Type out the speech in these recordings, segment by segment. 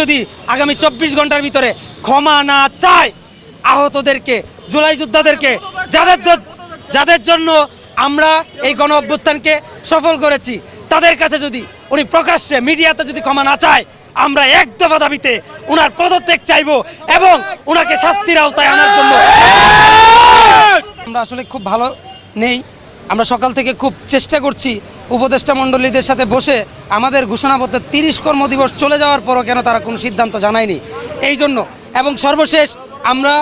যদি আগামী চব্বিশ ঘণ্টার ভিতরে ক্ষমা না চায়, আহতদেরকে, জুলাই যোদ্ধাদেরকে, যাদের যাদের জন্য আমরা এই গণ অভ্যুত্থানকে সফল করেছি, তাদের কাছে যদি, উনি প্রকাশ্যে মিডিয়াতে যদি ক্ষমা না চায়, আমরা এক দফা দাবিতে উনার পদত্যাগ চাইব এবং উনাকে শাস্তির আওতায় আনার জন্য। আমরা আসলে খুব ভালো নেই। আমরা সকাল থেকে খুব চেষ্টা করছি উপদেষ্টা মণ্ডলীদের সাথে বসে আমাদের ঘোষণাপত্রে তিরিশ কর্মদিবস চলে যাওয়ার পরও কেন তারা কোনো সিদ্ধান্ত জানায়নি। এই জন্য এবং সর্বশেষ আমরা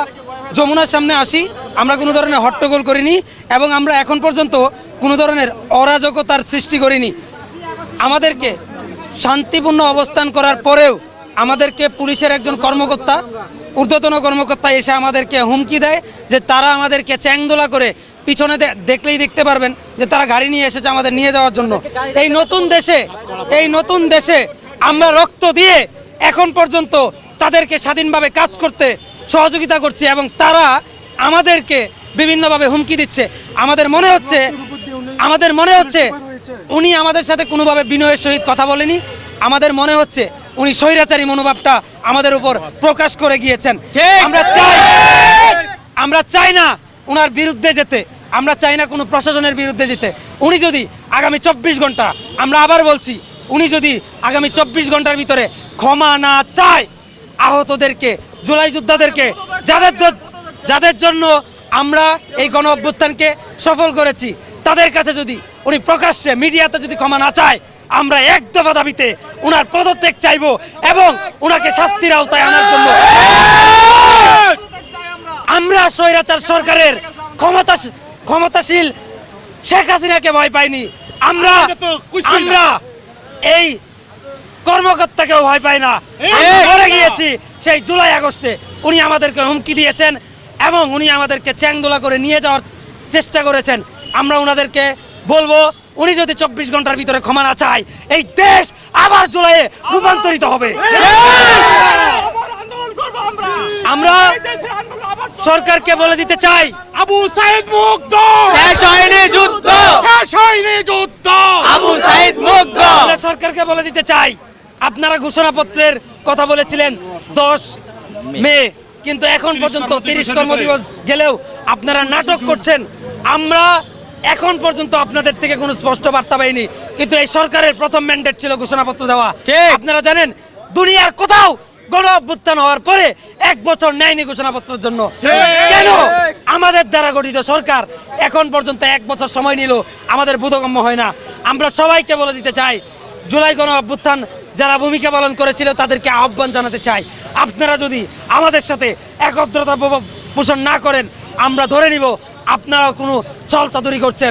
যমুনার সামনে আসি, আমরা কোনো ধরনের হট্টগোল করিনি এবং আমরা এখন পর্যন্ত কোনো ধরনের অরাজকতার সৃষ্টি করিনি। আমাদেরকে শান্তিপূর্ণ অবস্থান করার পরেও আমাদেরকে পুলিশের একজন কর্মকর্তা, ঊর্ধ্বতন কর্মকর্তা এসে আমাদেরকে হুমকি দেয় যে তারা আমাদেরকে চ্যাংদোলা করে পিছনে দেখলেই দেখতে পারবেন যে তারা গাড়ি নিয়ে এসেছে আমাদের নিয়ে যাওয়ার জন্য। এই নতুন দেশে এই নতুন দেশে আমরা রক্ত দিয়ে এখন পর্যন্ত তাদেরকে স্বাধীনভাবে কাজ করতে সহযোগিতা করছি এবং তারা আমাদেরকে বিভিন্নভাবে হুমকি দিচ্ছে। আমাদের মনে হচ্ছে আমাদের মনে হচ্ছে উনি আমাদের সাথে কোনোভাবে বিনয়ের সহিত কথা বলেনি। আমাদের মনে হচ্ছে উনি স্বৈরাচারী মনোভাবটা আমাদের উপর প্রকাশ করে গিয়েছেন। আমরা চাই আমরা চাই না ওনার বিরুদ্ধে যেতে, আমরা চাই না কোনো প্রশাসনের বিরুদ্ধে যেতে। উনি যদি আগামী চব্বিশ ঘণ্টা, আমরা আবার বলছি, উনি যদি আগামী চব্বিশ ঘণ্টার ভিতরে ক্ষমা না চায়, আহতদেরকে, জুলাই যোদ্ধাদেরকে, যাদের যাদের জন্য আমরা এই গণ অভ্যুত্থানকে সফল করেছি, তাদের কাছে যদি উনি প্রকাশ্যে মিডিয়াতে যদি ক্ষমা না চায়, আমরা এক দফা দাবিতে উনার পদত্যাগ চাইব এবং উনাকে শাস্তির আওতায় আনার জন্য আমরা স্বৈরাচার সরকারের ক্ষমতা ক্ষমতাশীল শেখ হাসিনাকে ভয় পাইনি। আমরা আমরা এই কর্মকর্তাকেও ভয় পাই না। আমরা গিয়েছি সেই জুলাই আগস্টে। উনি আমাদেরকে হুমকি দিয়েছেন এবং উনি আমাদেরকে চ্যাংদোলা করে নিয়ে যাওয়ার চেষ্টা করেছেন। আমরা ওনাদেরকে বলব উনি যদি চব্বিশ ঘণ্টার ভিতরে ক্ষমা না চায় এই দেশ আবার জুলাইয়ে রূপান্তরিত হবে। সরকারকে বলে দিতে চাই। আবু সাইদ মুগ্ধ! শেষ হয়নি যুদ্ধ। শেষ হয়নি যুদ্ধ! আবু সাইদ মুগ্ধ। আমরা সরকারকে বলে দিতে চাই। আপনারা ঘোষণাপত্রের কথা বলেছিলেন দশ মে কিন্তু এখন পর্যন্ত তিরিশ কর্মদিবস গেলেও আপনারা নাটক করছেন। আমরা এখন পর্যন্ত আপনাদের থেকে কোনো স্পষ্ট বার্তা পাইনি। কিন্তু এই সরকারের প্রথম ম্যান্ডেট ছিল ঘোষণাপত্র দেওয়া। আপনারা জানেন দুনিয়ার কোথাও গণ অভ্যুত্থান হওয়ার পরে এক বছর নেয়নি ঘোষণাপত্রের জন্য। কেন? আমাদের দ্বারা গঠিত সরকার এখন পর্যন্ত এক বছর সময় নিল আমাদের বোধগম্য হয় না। আমরা সবাইকে বলে দিতে চাই জুলাই গণ অভ্যুত্থান যারা ভূমিকা পালন করেছিল তাদেরকে আহ্বান জানাতে চাই। আপনারা যদি আমাদের সাথে একত্রতা পোষণ না করেন আমরা ধরে নিব আপনারা কোনো চল চাতুরি করছেন।